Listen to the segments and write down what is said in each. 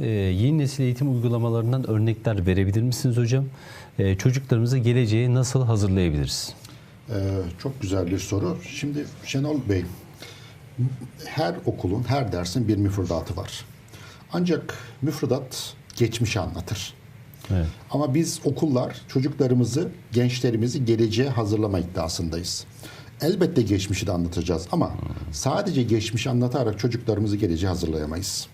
Ee, yeni nesil eğitim uygulamalarından örnekler verebilir misiniz hocam? Ee, çocuklarımızı geleceğe nasıl hazırlayabiliriz? Ee, çok güzel bir soru. Şimdi Şenol Bey, her okulun, her dersin bir müfredatı var. Ancak müfredat geçmişi anlatır. Evet. Ama biz okullar çocuklarımızı, gençlerimizi geleceğe hazırlama iddiasındayız. Elbette geçmişi de anlatacağız ama sadece geçmişi anlatarak çocuklarımızı geleceğe hazırlayamayız.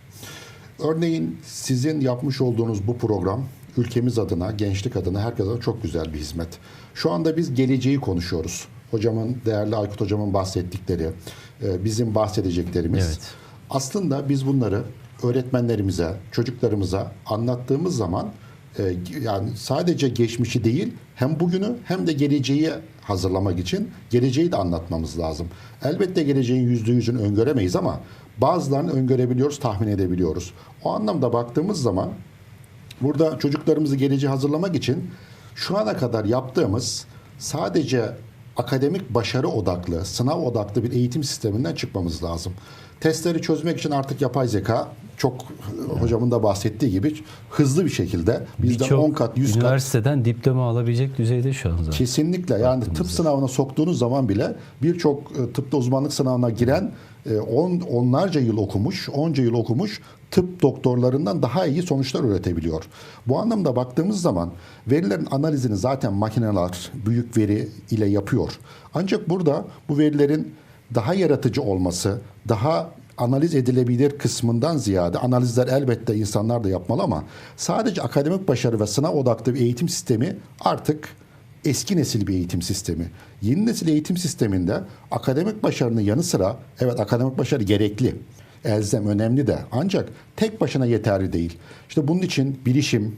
Örneğin sizin yapmış olduğunuz bu program ülkemiz adına, gençlik adına, herkes adına çok güzel bir hizmet. Şu anda biz geleceği konuşuyoruz. Hocamın, değerli Aykut hocamın bahsettikleri, e, bizim bahsedeceklerimiz. Evet. Aslında biz bunları öğretmenlerimize, çocuklarımıza anlattığımız zaman yani sadece geçmişi değil hem bugünü hem de geleceği hazırlamak için geleceği de anlatmamız lazım. Elbette geleceğin yüzde yüzünü öngöremeyiz ama bazılarını öngörebiliyoruz, tahmin edebiliyoruz. O anlamda baktığımız zaman Burada çocuklarımızı geleceğe hazırlamak için şu ana kadar yaptığımız sadece akademik başarı odaklı, sınav odaklı bir eğitim sisteminden çıkmamız lazım. Testleri çözmek için artık yapay zeka çok hocamın da bahsettiği gibi hızlı bir şekilde bizden Birçok 10 kat 100 kat üniversiteden diploma alabilecek düzeyde şu an zaten. Kesinlikle yani tıp sınavına soktuğunuz zaman bile birçok e, tıpta uzmanlık sınavına giren e, on, onlarca yıl okumuş, onca yıl okumuş tıp doktorlarından daha iyi sonuçlar üretebiliyor. Bu anlamda baktığımız zaman verilerin analizini zaten makineler büyük veri ile yapıyor. Ancak burada bu verilerin daha yaratıcı olması, daha analiz edilebilir kısmından ziyade analizler elbette insanlar da yapmalı ama sadece akademik başarı ve sınav odaklı bir eğitim sistemi artık eski nesil bir eğitim sistemi. Yeni nesil eğitim sisteminde akademik başarının yanı sıra evet akademik başarı gerekli. Elzem önemli de ancak tek başına yeterli değil. İşte bunun için bilişim,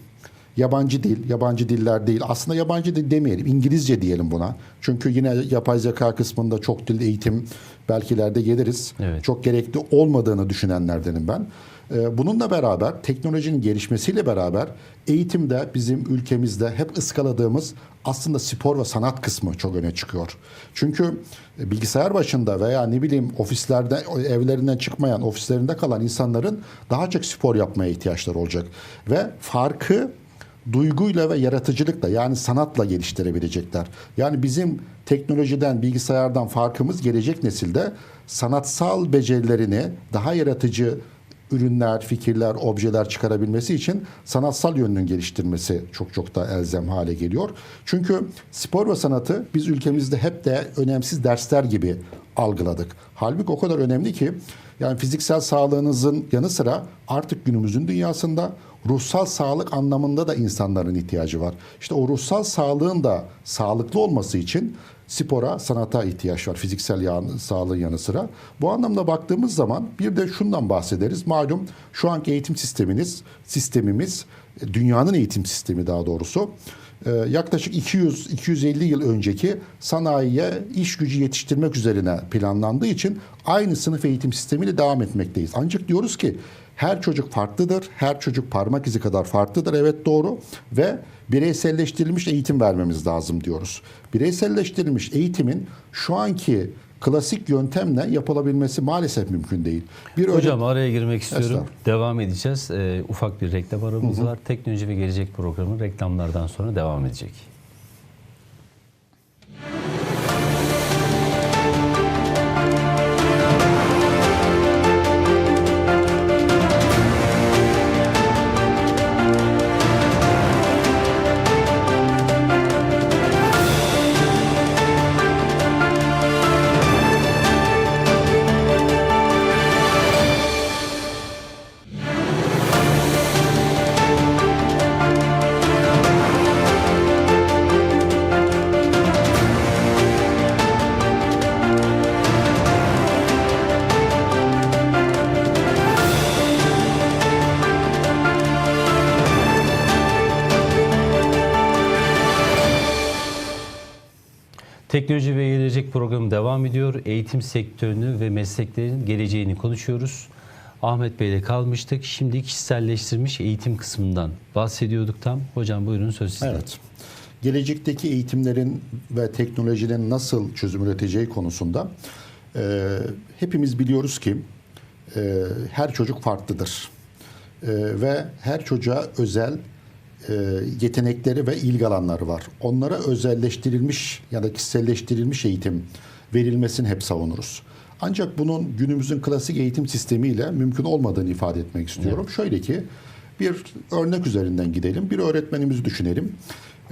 yabancı dil, yabancı diller değil. Aslında yabancı dil demeyelim, İngilizce diyelim buna. Çünkü yine yapay zeka kısmında çok dil eğitim belki ileride geliriz. Evet. Çok gerekli olmadığını düşünenlerdenim ben. Ee, Bununla beraber teknolojinin gelişmesiyle beraber eğitimde bizim ülkemizde hep ıskaladığımız aslında spor ve sanat kısmı çok öne çıkıyor. Çünkü e, bilgisayar başında veya ne bileyim ofislerde evlerinden çıkmayan ofislerinde kalan insanların daha çok spor yapmaya ihtiyaçları olacak ve farkı duyguyla ve yaratıcılıkla yani sanatla geliştirebilecekler. Yani bizim teknolojiden, bilgisayardan farkımız gelecek nesilde sanatsal becerilerini daha yaratıcı ürünler, fikirler, objeler çıkarabilmesi için sanatsal yönünün geliştirmesi çok çok da elzem hale geliyor. Çünkü spor ve sanatı biz ülkemizde hep de önemsiz dersler gibi algıladık. Halbuki o kadar önemli ki yani fiziksel sağlığınızın yanı sıra artık günümüzün dünyasında ruhsal sağlık anlamında da insanların ihtiyacı var. İşte o ruhsal sağlığın da sağlıklı olması için spora, sanata ihtiyaç var fiziksel yan, sağlığın yanı sıra. Bu anlamda baktığımız zaman bir de şundan bahsederiz. Malum şu anki eğitim sisteminiz, sistemimiz dünyanın eğitim sistemi daha doğrusu e, yaklaşık 200-250 yıl önceki sanayiye iş gücü yetiştirmek üzerine planlandığı için aynı sınıf eğitim sistemiyle devam etmekteyiz. Ancak diyoruz ki her çocuk farklıdır, her çocuk parmak izi kadar farklıdır. Evet doğru ve bireyselleştirilmiş eğitim vermemiz lazım diyoruz. Bireyselleştirilmiş eğitimin şu anki klasik yöntemle yapılabilmesi maalesef mümkün değil. Bir Hocam araya girmek istiyorum. Devam edeceğiz. Ee, ufak bir reklam aramız var. Teknoloji ve Gelecek programı reklamlardan sonra devam edecek. Teknoloji ve Gelecek programı devam ediyor. Eğitim sektörünü ve mesleklerin geleceğini konuşuyoruz. Ahmet Bey'le kalmıştık. Şimdi kişiselleştirilmiş eğitim kısmından bahsediyorduk tam. Hocam buyurun söz sizde. Evet. Gelecekteki eğitimlerin ve teknolojinin nasıl çözüm üreteceği konusunda e, hepimiz biliyoruz ki e, her çocuk farklıdır. ve her çocuğa özel e, yetenekleri ve ilgi alanları var. Onlara özelleştirilmiş ya da kişiselleştirilmiş eğitim verilmesini hep savunuruz. Ancak bunun günümüzün klasik eğitim sistemiyle mümkün olmadığını ifade etmek istiyorum. Şöyle ki bir örnek üzerinden gidelim. Bir öğretmenimizi düşünelim.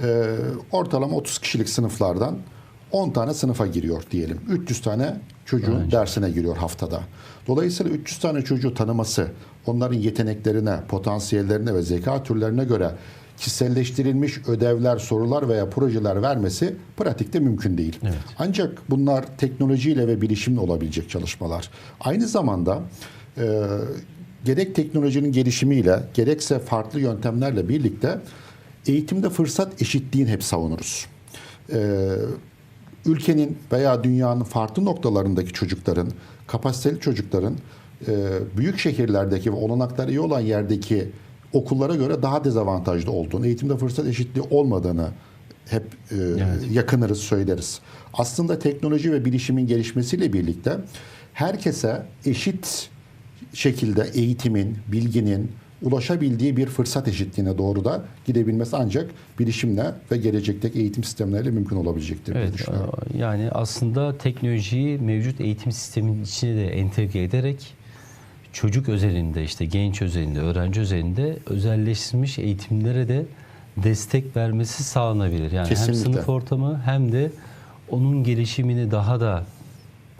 Ee, ortalama 30 kişilik sınıflardan 10 tane sınıfa giriyor diyelim. 300 tane çocuğun dersine giriyor haftada. Dolayısıyla 300 tane çocuğu tanıması, onların yeteneklerine, potansiyellerine ve zeka türlerine göre kişiselleştirilmiş ödevler, sorular veya projeler vermesi pratikte mümkün değil. Ancak bunlar teknolojiyle ve bilişimle olabilecek çalışmalar. Aynı zamanda e, gerek teknolojinin gelişimiyle gerekse farklı yöntemlerle birlikte eğitimde fırsat eşitliğini hep savunuruz. Ee, ülkenin veya dünyanın farklı noktalarındaki çocukların, kapasiteli çocukların e, büyük şehirlerdeki ve olanakları iyi olan yerdeki okullara göre daha dezavantajlı olduğunu, eğitimde fırsat eşitliği olmadığını hep e, yakınırız, söyleriz. Aslında teknoloji ve bilişimin gelişmesiyle birlikte herkese eşit şekilde eğitimin, bilginin ulaşabildiği bir fırsat eşitliğine doğru da gidebilmesi ancak bilişimle ve gelecekteki eğitim sistemleriyle mümkün olabilecektir diye Evet, düşünüyorum. e, yani aslında teknolojiyi mevcut eğitim sisteminin içine de entegre ederek çocuk özelinde işte genç özelinde, öğrenci özelinde özelleştirilmiş eğitimlere de destek vermesi sağlanabilir. Yani Kesinlikle. hem sınıf ortamı hem de onun gelişimini daha da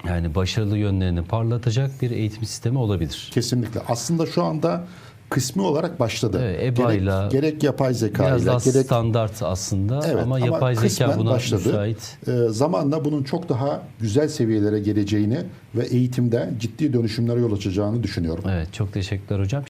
yani başarılı yönlerini parlatacak bir eğitim sistemi olabilir. Kesinlikle. Aslında şu anda kısmi olarak başladı. Evet, EBA'yla, gerek, gerek yapay zeka Biraz ile daha gerek standart aslında Evet, ama ama yapay zeka buna başladı. müsait. Ee, zamanla bunun çok daha güzel seviyelere geleceğini ve eğitimde ciddi dönüşümlere yol açacağını düşünüyorum. Evet çok teşekkürler hocam.